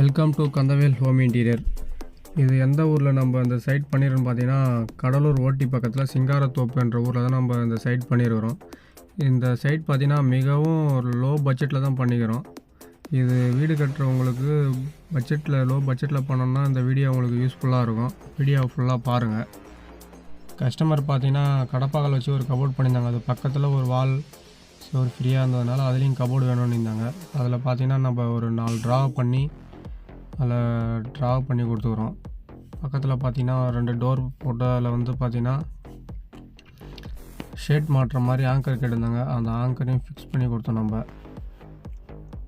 Welcome to Kandavel home interior இது எந்த ஊரில் நம்ம இந்த சைட் பண்ணிடுறோம் பார்த்தீங்கன்னா கடலூர் ஓட்டி பக்கத்தில் சிங்காரத்தோப்பு என்ற ஊரில் தான் நம்ம இந்த சைட் பண்ணிடுறோம் இந்த சைட் பார்த்திங்கன்னா மிகவும் லோ பட்ஜெட்டில் தான் பண்ணிக்கிறோம். இது வீடு கட்டுறவங்களுக்கு பட்ஜெட்டில் லோ பட்ஜெட்டில் பண்ணோம்னா இந்த வீடியோ உங்களுக்கு யூஸ்ஃபுல்லாக இருக்கும். வீடியோ ஃபுல்லாக பாருங்கள் கஸ்டமர் பார்த்தீங்கன்னா கடப்பாக்கல் வச்சு ஒரு கபோர்ட் பண்ணியிருந்தாங்க. அது பக்கத்தில் ஒரு வால் ஒரு ஃப்ரீயாக இருந்ததுனால அதுலேயும் கபோர்டு வேணும்னு இருந்தாங்க. அதில் பார்த்தீங்கன்னா நம்ம ஒரு நாலு ட்ரா பண்ணி அதில் ட்ரா பண்ணி கொடுத்துக்குறோம். பக்கத்தில் பார்த்தீங்கன்னா ரெண்டு டோர் போட்டு அதில் வந்து பார்த்தீங்கன்னா ஷேட் மாட்டுற மாதிரி ஆங்கர் கேட்டிருந்தாங்க. அந்த ஆங்கரையும் ஃபிக்ஸ் பண்ணி கொடுத்தோம் நம்ம.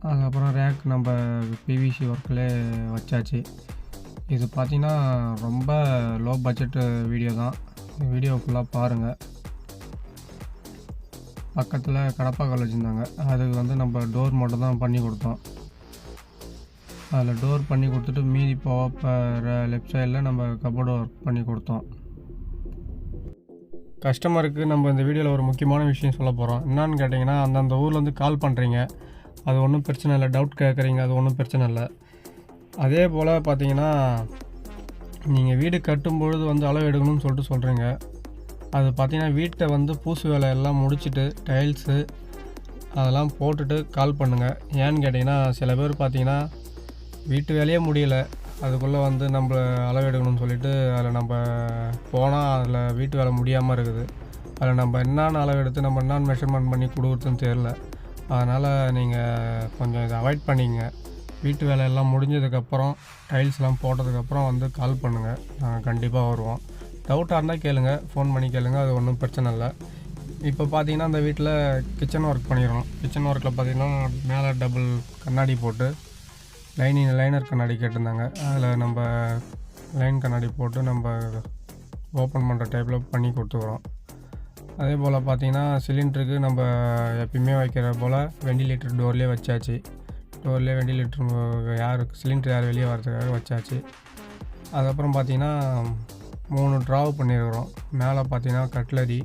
அதுக்கப்புறம் ரேக் நம்ம பிவிசி ஒர்க்கில் வச்சாச்சு. இது பார்த்தீங்கன்னா ரொம்ப லோ பட்ஜெட்டு வீடியோ தான். இந்த வீடியோ ஃபுல்லாக பாருங்கள் பக்கத்தில் கடப்பா காலேஜ் இருந்தாங்க அதுக்கு வந்து நம்ம டோர் மட்டும் தான் பண்ணி கொடுத்தோம். அதில் டோர் பண்ணி கொடுத்துட்டு மீதி போக லெஃப்ட் சைடில் நம்ம கபோர்டு ஒர்க் பண்ணி கொடுத்தோம். கஸ்டமருக்கு நம்ம இந்த வீடியோவில் ஒரு முக்கியமான விஷயம் சொல்ல போகிறோம் என்னான்னு கேட்டிங்கன்னா அந்தந்த ஊர்லேருந்து கால் பண்ணுறீங்க அது ஒன்றும் பிரச்சனை இல்லை. டவுட் கேட்குறீங்க அது ஒன்றும் பிரச்சனை இல்லை. அதே போல் பார்த்தீங்கன்னா நீங்கள் வீடு கட்டும்பொழுது வந்து அளவு எடுக்கணும்னு சொல்லிட்டு சொல்கிறீங்க அது பார்த்தீங்கன்னா வீட்டை வந்து பூசு வேலை எல்லாம் முடிச்சுட்டு டைல்ஸு அதெல்லாம் போட்டுட்டு கால் பண்ணுங்கள் ஏன்னு கேட்டிங்கன்னா சில பேர் பார்த்தீங்கன்னா வீட்டு வேலையே முடியல. அதுக்குள்ளே வந்து நம்ம அளவெடுக்கணும்னு சொல்லிவிட்டு சொல்லிட்டு அதில் நம்ம போனால் அதில் வீட்டு வேலை முடியாமல் இருக்குது. அதில் நம்ம என்னென்ன அளவெடுத்து நம்ம என்னான்னு மெஷர்மெண்ட் பண்ணி கொடுக்குறதுன்னு தெரில அதனால் நீங்கள் கொஞ்சம் இதை அவாய்ட் பண்ணிக்கங்க. வீட்டு வேலையெல்லாம் முடிஞ்சதுக்கப்புறம் டைல்ஸ்லாம் போட்டதுக்கப்புறம் வந்து கால் பண்ணுங்கள் நாங்கள் கண்டிப்பாக வருவோம். டவுட்டாக இருந்தால் கேளுங்கள் ஃபோன் பண்ணி கேளுங்கள் அது ஒன்றும் பிரச்சனை இல்லை. இப்போ பார்த்தீங்கன்னா அந்த வீட்டில் கிச்சன் ஒர்க் பண்ணிடுறோம். கிச்சன் ஒர்க்கில் பார்த்தீங்கன்னா மேலே டபுள் கண்ணாடி போட்டு லைனிங் லைனர் கண்ணாடி கேட்டிருந்தாங்க. அதில் நம்ம லைன் கண்ணாடி போட்டு நம்ம ஓப்பன் பண்ணுற டைப்பில் பண்ணி கொடுத்துக்குறோம். அதே போல் பார்த்தீங்கன்னா சிலிண்டருக்கு நம்ம எப்பயுமே வைக்கிற போல் வெண்டிலேட்டர் டோர்லேயே வச்சாச்சு. டோர்லேயே வெண்டிலேட்டர் யார் சிலிண்டர் யார் வெளியே வரதுக்காக வச்சாச்சு. அதுக்கப்புறம் பார்த்தீங்கன்னா மூணு ட்ராவ் பண்ணியிருக்கிறோம் மேலே பார்த்தீங்கன்னா கட்லரி.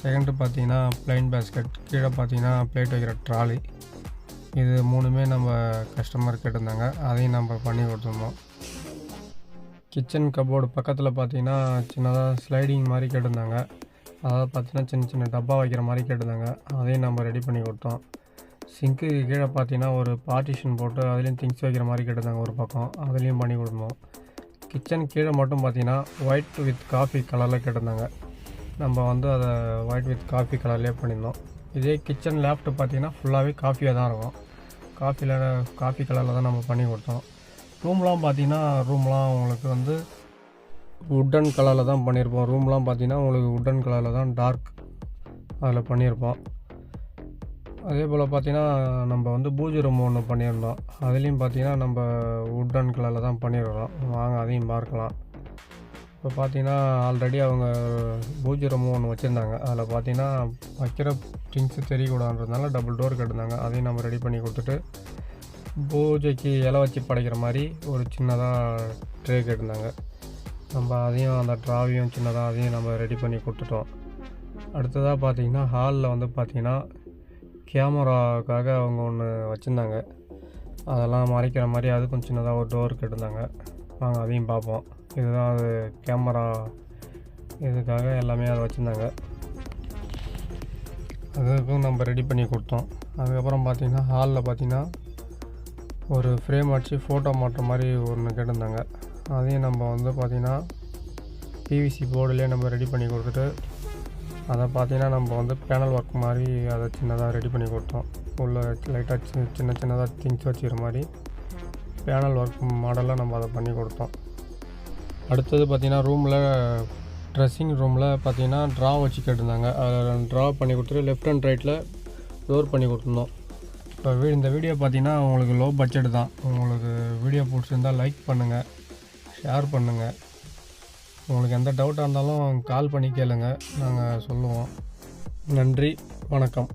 செகண்டு பார்த்தீங்கன்னா ப்ளைன் பேஸ்கெட். கீழே பார்த்தீங்கன்னா பிளேட் வைக்கிற ட்ராலி. இது மூணுமே நம்ம கஸ்டமர் கேட்டிருந்தாங்க அதையும் நம்ம பண்ணி கொடுத்துருந்தோம். கிச்சன் கபோர்டு பக்கத்தில் பார்த்தீங்கன்னா சின்னதாக ஸ்லைடிங் மாதிரி கேட்டிருந்தாங்க. அதாவது பார்த்தீங்கன்னா சின்ன சின்ன டப்பா வைக்கிற மாதிரி கேட்டிருந்தாங்க. அதையும் நம்ம ரெடி பண்ணி கொடுத்தோம். சிங்க்கு கீழே பார்த்தீங்கன்னா ஒரு பார்ட்டிஷன் போட்டு அதுலேயும் திங்ஸ் வைக்கிற மாதிரி கேட்டிருந்தாங்க ஒரு பக்கம். அதுலேயும் பண்ணி கொடுத்தோம். கிச்சன் கீழே மட்டும் பார்த்தீங்கன்னா ஒயிட் வித் காஃபி கலரில் கேட்டிருந்தாங்க. நம்ம வந்து அதை ஒயிட் வித் காஃபி கலர்லேயே பண்ணியிருந்தோம். இதே கிச்சன் லேஃப்ட் பார்த்தீங்கன்னா ஃபுல்லாகவே காஃபியாக தான் இருக்கும். காஃபியில் காஃபி கலரில் தான் நம்ம பண்ணி கொடுத்தோம். ரூம்லாம் பார்த்தீங்கன்னா ரூம்லாம் உங்களுக்கு வந்து உட்டன் கலரில் தான் பண்ணியிருப்போம். ரூம்லாம் பார்த்தீங்கன்னா உங்களுக்கு உட்டன் கலரில் தான் டார்க் அதில் பண்ணியிருப்போம். அதே போல் பார்த்தீங்கன்னா நம்ம வந்து பூஜை ரூம் ஒன்று பண்ணியிருந்தோம். அதுலேயும் பார்த்தீங்கன்னா நம்ம உட்டன் கலரில் தான் பண்ணியிருக்கிறோம். வாங்க அதையும் பார்க்கலாம். இப்போ பார்த்தீங்கன்னா ஆல்ரெடி அவங்க பூஜை ஒன்று வச்சுருந்தாங்க. அதில் பார்த்தீங்கன்னா வைக்கிற திங்ஸு தெரியக்கூடாதுன்றதுனால டபுள் டோர் கட்டிருந்தாங்க அதையும் நம்ம ரெடி பண்ணி கொடுத்துட்டு பூஜைக்கு இலை வச்சு படைக்கிற மாதிரி ஒரு சின்னதாக ட்ரே கேட்டிருந்தாங்க நம்ம அதையும் அந்த ட்ராவையும் சின்னதாக அதையும் நம்ம ரெடி பண்ணி கொடுத்துட்டோம். அடுத்ததாக பார்த்தீங்கன்னா ஹாலில் வந்து பார்த்திங்கன்னா கேமராவுக்காக அவங்க ஒன்று வச்சுருந்தாங்க. அதெல்லாம் மறைக்கிற மாதிரி அதுக்கும் சின்னதாக ஒரு டோர் கட்டிருந்தாங்க வாங்க அதையும் பார்ப்போம். இதுதான் அது கேமரா இதுக்காக எல்லாமே அதை வச்சுருந்தாங்க. அதுக்கும் நம்ம ரெடி பண்ணி கொடுத்தோம். அதுக்கப்புறம் பார்த்திங்கன்னா ஹாலில் பார்த்திங்கன்னா ஒரு ஃப்ரேம் அடித்து ஃபோட்டோ மாட்டுற மாதிரி ஒன்று கேட்டிருந்தாங்க. அதையும் நம்ம வந்து பார்த்திங்கன்னா பிவிசி போர்டுலேயே நம்ம ரெடி பண்ணி கொடுத்துட்டு அதை பார்த்திங்கன்னா நம்ம வந்து பேனல் ஒர்க் மாதிரி அதை சின்னதாக ரெடி பண்ணி கொடுத்தோம். உள்ள லைட்டாக சின்ன சின்ன சின்னதாக திங்ஸ் வச்சுக்கிற மாதிரி. பேனல் ஒர்க் மாடலாக நம்ம அதை பண்ணி கொடுத்தோம். அடுத்தது பார்த்திங்கன்னா ரூமில் ட்ரெஸ்ஸிங் ரூமில் பார்த்தீங்கன்னா ட்ரா வச்சு கேட்டிருந்தாங்க. அதில் ட்ரா பண்ணி கொடுத்துட்டு லெஃப்ட் அண்ட் ரைட்டில் டோர் பண்ணி கொடுத்துருந்தோம். இப்போ வீ இந்த வீடியோ பார்த்தீங்கன்னா உங்களுக்கு லோ பட்ஜெட் தான். உங்களுக்கு வீடியோ பிடிச்சிருந்தால் லைக் பண்ணுங்கள் ஷேர் பண்ணுங்கள் உங்களுக்கு எந்த டவுட்டாக இருந்தாலும் கால் பண்ணி கேளுங்கள் நாங்கள் சொல்லுவோம். நன்றி வணக்கம்.